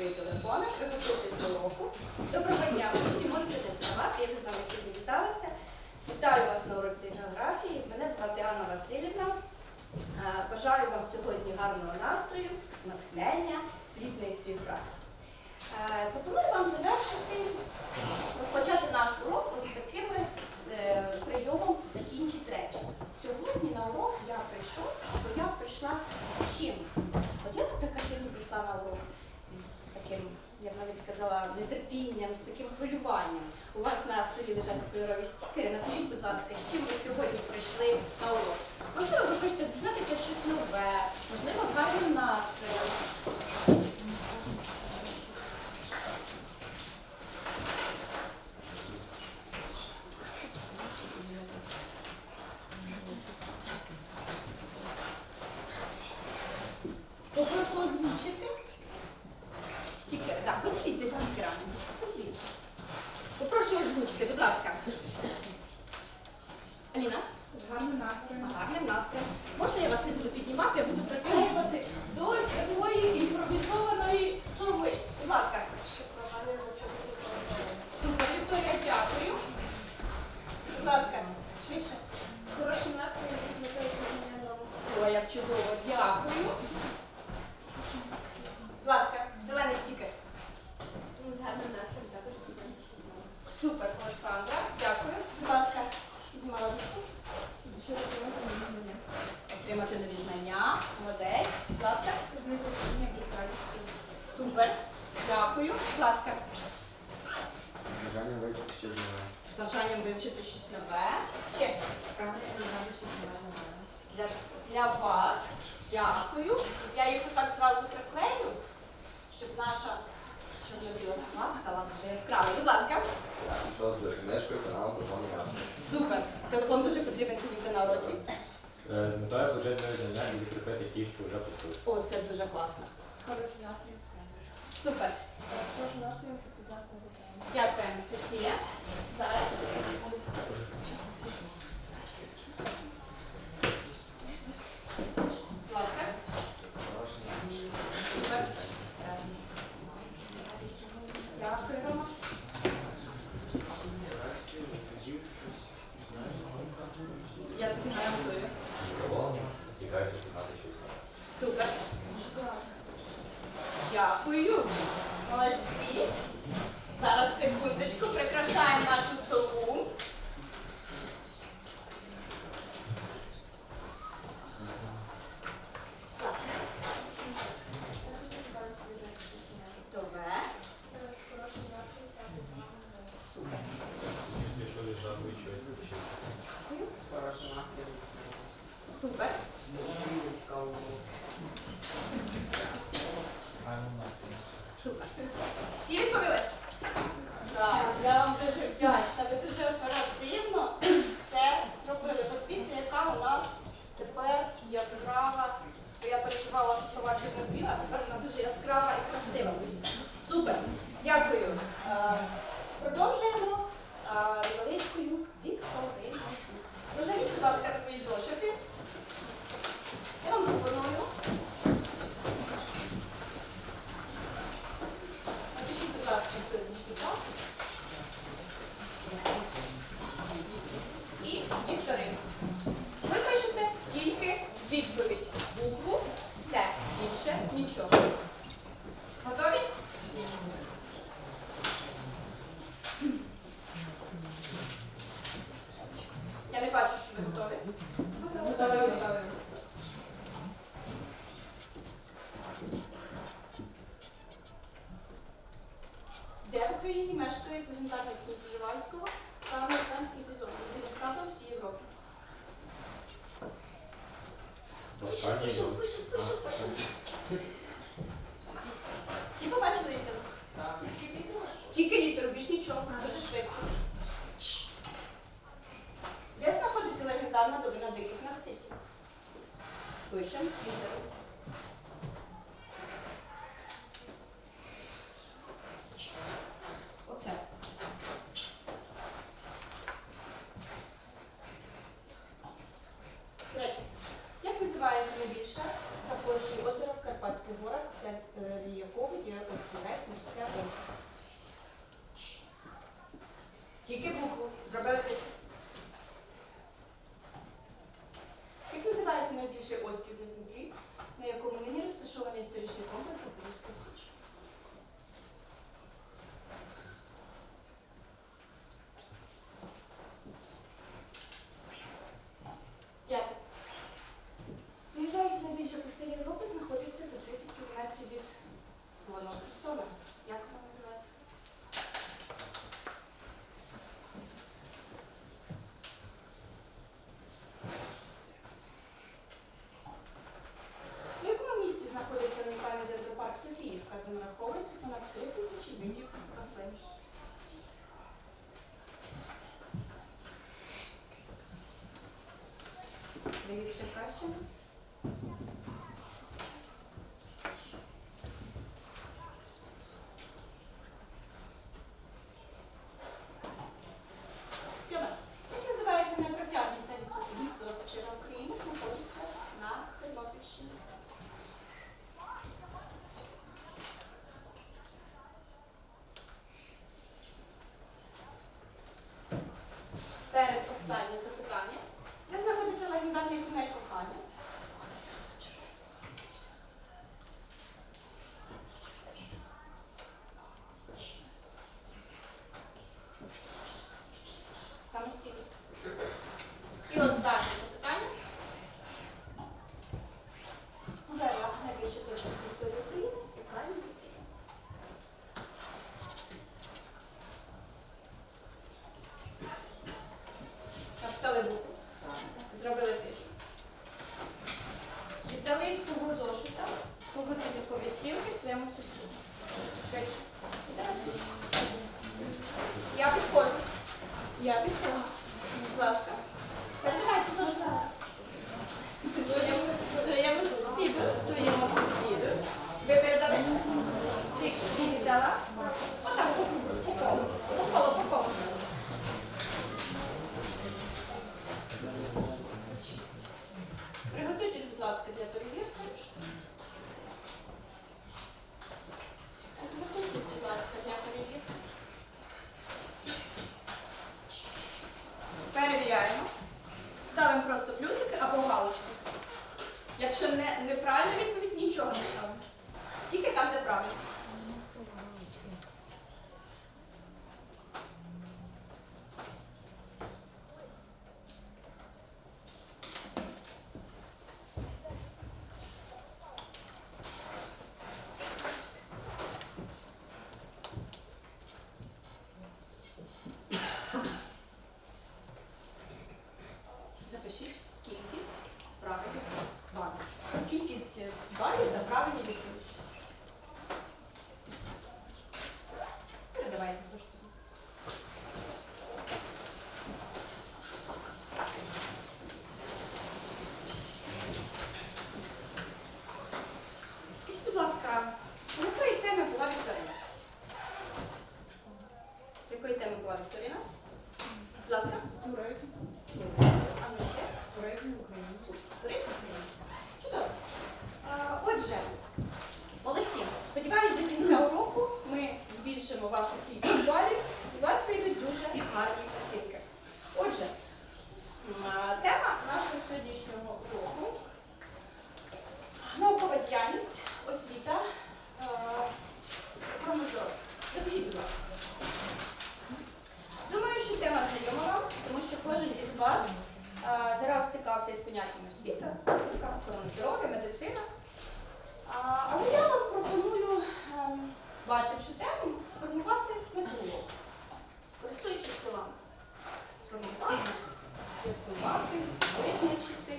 свої телефони, приготуйтесь до уроку. Доброго дня, учні, можете не вставати, я з вами сьогодні віталася. Вітаю вас на уроці географії. Мене звати Анна Васильівна. Бажаю вам сьогодні гарного настрою, натхнення, плідної співпраці. Пропоную вам завершити, розпочати наш урок ось такими е, прийомом закінчить речення. Сьогодні на урок я прийшов, бо я прийшла з чим? От я, наприклад, сьогодні прийшла на урок з таким, я б навіть сказала, нетерпінням, з таким хвилюванням. У вас на столі лежать кольорові стікери. Напишіть, будь ласка, з чим ви сьогодні прийшли на урок. Можливо, ви хочете дізнатися щось нове, можливо, з гарним настроєм. Попрошу озвучити. Стікери, так, поділіться стікерами. Поділіться. Попрошу озвучити, будь ласка. Аліна? З гарним настроєм. Гарним настроєм. Можна я вас не буду піднімати, я буду приклеювати до ось такої імпровізованої сови. Будь ласка. Супер, Вікторія, дякую. Будь ласка, швидше. З хорошим настроєм з метою пізнання нового. О, як чудово, дякую. Будь ласка, зелений стікер. Ну, з гарним настроєм також пізнання щось нове. Супер, Олександра, дякую. Будь ласка, піднімала ручку. Що отримати нові знання. Молодець. Будь ласка. З нетерпінням і з радістю. Супер. Дякую. Будь ласка. Бажання вивчити ще знає. З бажанням вивчити щось нове. Ще для, для вас. Дякую. Я їх так зразу приклею, щоб наша чорно-біла сама стала дуже яскравою. Будь ласка. Що з книжкою, каналом, телефоном я. Супер. Телефон дуже потрібен сьогодні на уроці. Е, З метою нові знання і закріпити ті, що вже почули. О, це дуже класно. Супер. Щоб пізнати. Дякую, Анастасія. Зараз. Пишу, був. пишу, пишу, пишу. Всі побачили відео? Так. Тільки літеру, більш нічого. Дуже швидко. Де знаходиться легендарна долина диких нарцисів? Пишемо літеру. більше острів на Дніпрі, на якому нині розташований історичний комплекс Запорізької Січі. Найбільша пустиня Європи знаходиться за 30 кілометрів від воно Херсона. Як вона? Ще краще. Сьоме. Як називається найпритяжний сервіс знаходиться на Тернопільщині. Перед останнє запитання. Легендарний тунель кохання? Самостійно. І останнє temos isso. Gente. Бачивши тему, формувати методологію. Користуючись словами. Сформувати, з'ясувати, визначити,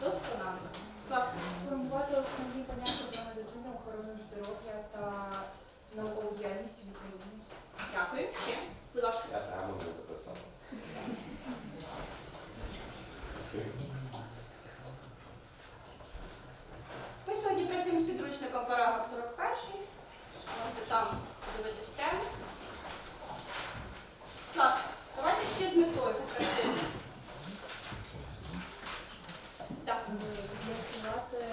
досконально. Будь ласка. Сформувати основні поняття про медицину, охорону здоров'я та наукову діяльність в Україні. Дякую. Ще. Будь ласка. Я прямо буду писати. Ми сьогодні працюємо з підручником параграф 41. Можете там дивитись тему. Будь ласка, давайте ще з метою попрацюємо. Так. З'ясувати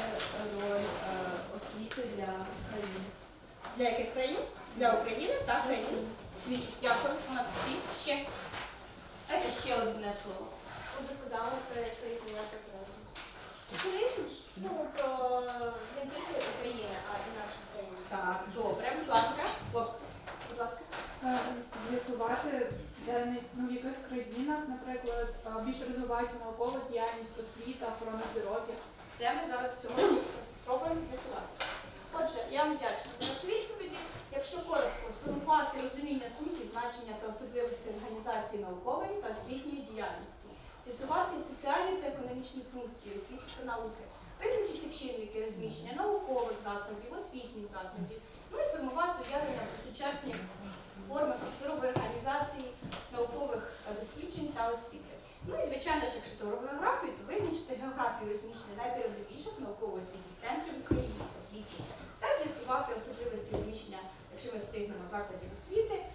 роль е, освіти для країни. Для яких країн? Для України та країн світу. Дякую. Молодці. Ще. Дайте ще одне слово. Удосконалити свої знання про туризм. Туризм? Ну, про не тільки України, а і наші країни. Так, добре, будь ласка. Хлопці, будь ласка. Е, з'ясувати, де не- ну, в яких країнах, наприклад, е, більше розвивається наукова діяльність, освіта, охорона здоров'я. Це ми зараз сьогодні спробуємо з'ясувати. Отже, я вам вдячна за ваші відповіді. Якщо коротко сформувати розуміння суті, значення та особливості організації наукової та освітньої діяльності, з'ясувати соціальні та економічні функції освіти та науки, визначити чинники розміщення наукових закладів, освітніх закладів, ну і сформувати уявлення про сучасні форми просторової організації наукових досліджень та освіти зору географію, то визначити географію розміщення найпередовіших науково-освітніх центрів України та світі та з'ясувати особливості розміщення, якщо ми встигнемо закладів освіти е,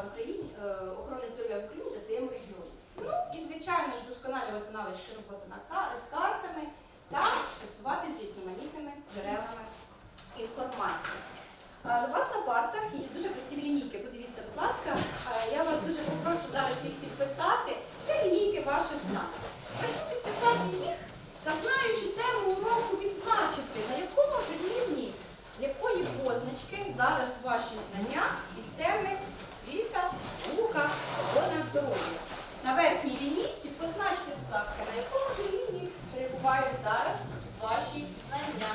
в Україні, е, охорони здоров'я в Україні та своєму регіоні. Ну і звичайно ж вдосконалювати навички роботи на з картами та працювати з різноманітними джерелами інформації. У вас на партах є дуже красиві лінійки. Подивіться, будь ласка, я вас дуже попрошу зараз їх підписати. Це лінійки ваших знань. Прошу підписати їх та знаючи тему уроку відзначити, на якому ж рівні, якої позначки зараз ваші знання із теми світа, наука, охорона здоров'я. На верхній лінійці позначте, будь ласка, на якому ж рівні перебувають зараз ваші знання.